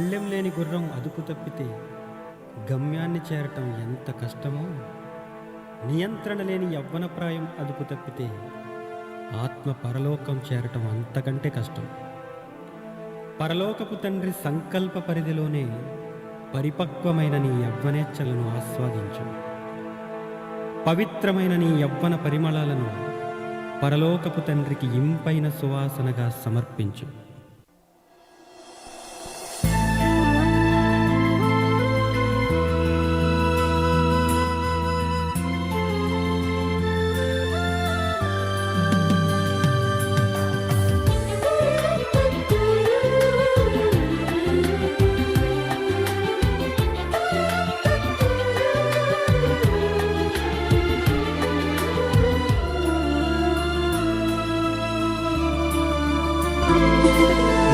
కళ్ళెం లేని గుర్రం అదుపు తప్పితే గమ్యాన్ని చేరటం ఎంత కష్టమో? నియంత్రణ లేని యవ్వనప్రాయం అదుపు తప్పితే ఆత్మ పరలోకం చేరటం అంతకంటే కష్టం. పరలోకపు తండ్రి సంకల్ప పరిధిలోనే పరిపక్వమైన నీ యవ్వనేచ్ఛలను ఆస్వాదించు. పవిత్రమైన నీ యవ్వన పరిమళాలను పరలోకపు తండ్రికి ఇంపైన సువాసనగా సమర్పించు.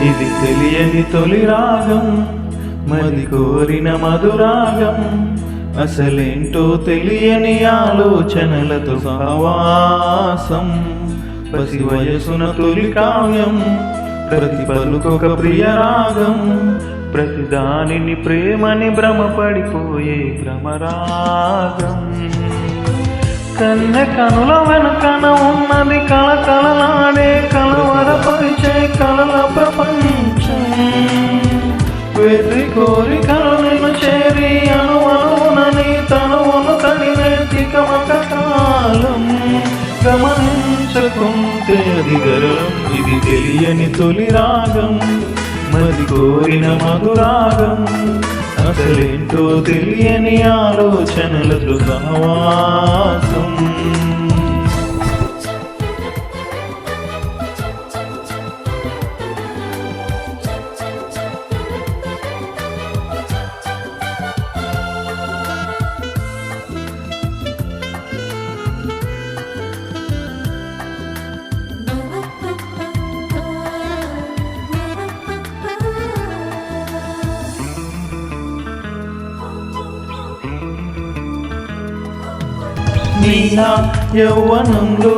ఇది తెలియని తొలి రాగం మది కోరిన మధురాగం అసలేంటో తెలియని ఆలోచనలతో సహవాసం. పసి వయసున తొలి కావ్యం ప్రతి పలుకొక ప్రియ రాగం ప్రతి దానిని ప్రేమని భ్రమపడిపోయే భ్రమరాగం. కన్నె కనుల వెనకన ఉన్నది కల కలలాడే కలవరపరిచే గమనించకుంటే అది ఇది తెలియని తొలి రాగం. మరి కోరిన మధురాగం అసలేంటో తెలియని ఆలోచనలతో సహవాస నీనా యౌవనంలో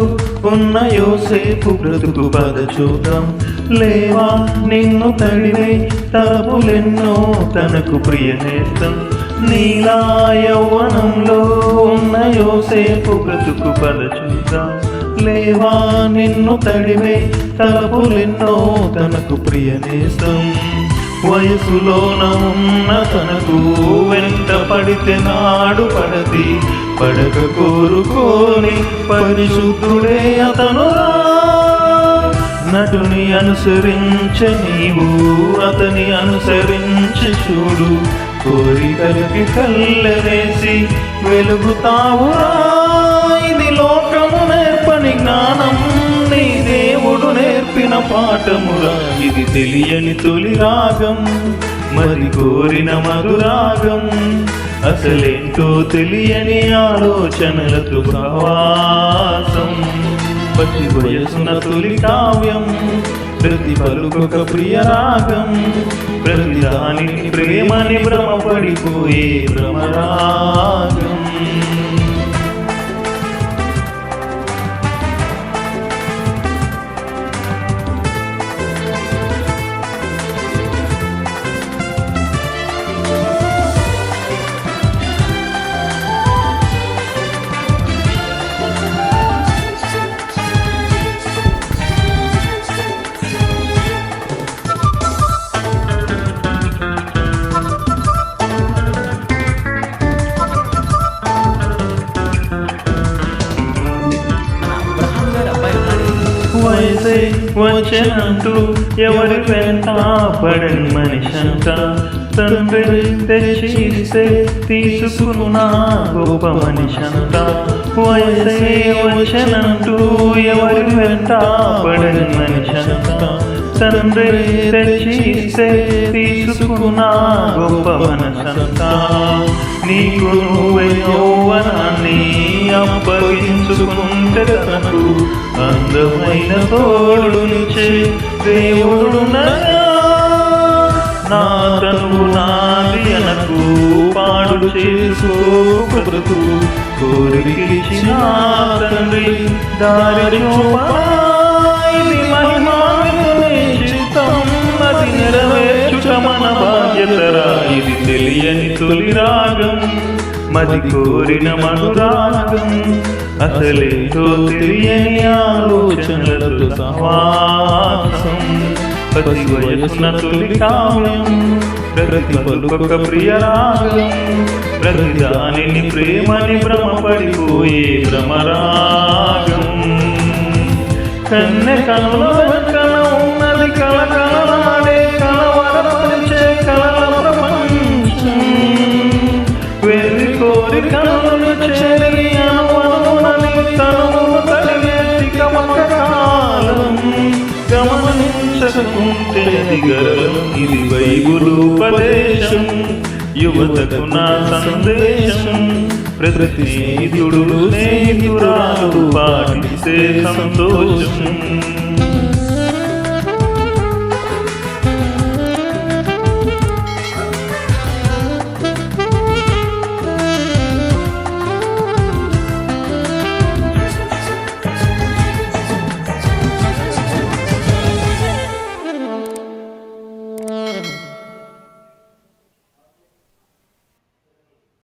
ఉన్న యోసేపు బ్రతుకు పద చూద్దాం. లేవా నిన్ను తడివే తలపులెన్నో తనకు ప్రియ నేస్తం నీలా యౌవనంలో ఉన్న యోసేపు బ్రతుకు పద చూద్దాం. లేవా నిన్ను తడివే తలపులెన్నో తనకు ప్రియ నేస్తం వయసులోన ఉన్న తనకు వెంట పడితే నాడు పడది. పడక కోరుకోని పరిశుద్ధుడే అతను నటుని అనుసరించ నీవు అతని అనుసరించి చూడు. కోరికలకి కల్లరేసి వెలుగుతావురా. పాఠమురా ఇది తెలియని తొలి రాగం. మరి కోరిన మధురాగం అసలేంటో తెలియని ఆలోచనలతో ప్రవాసం. పతి వయసున తొలి కావ్యం ప్రతి పలుకొక ప్రియ రాగం. ప్రతి దానికి ప్రేమని భ్రమపడిపోయే భ్రమరాగం. చేసే వచ్చనంటూ ఎవరి వెంట పడని మనిషంట తండ్రి తెచ్చిస్తే తీసుకున్న గొప్ప మనిషంట వయసే వచ్చనంటూ ఎవరి వెంట పడని మనిషంట తండ్రి తెచ్చిస్తే తీసుకున్నా గొప్ప మనసంత. నీకు నువ్వే యౌవనాన్ని అప్పగించుకుంటే తనకు అందమైన తోడు తోడునిచ్చే దేవుడు నా తను నాది అనకు పాడు చేసుకోకు బ్రతుకు. కోరికిచ్చిన తండ్రి దారి చూపరా బాధ్యతరా ఇది తెలియని తొలి రాగం మది కోరిన మధురాగం అసలేటో తెలియని ఆలోచనలతో సమాసం. ప్రతి వయసున తొలి కావ్యం ప్రతి పలుకొక ప్రియ రాగం ప్రతి దానిని ప్రేమని భ్రమపడిపోయే భ్రమరాగం. కన్నె కనుల వెనకన ఉన్నది కళ గమనించకుంటే ఇది బైబులు ఉపదేశం యువతకు నా సందేశం. ప్రతి స్నేహితుడు స్నేహితురాలు పాటిస్తే సంతోషం.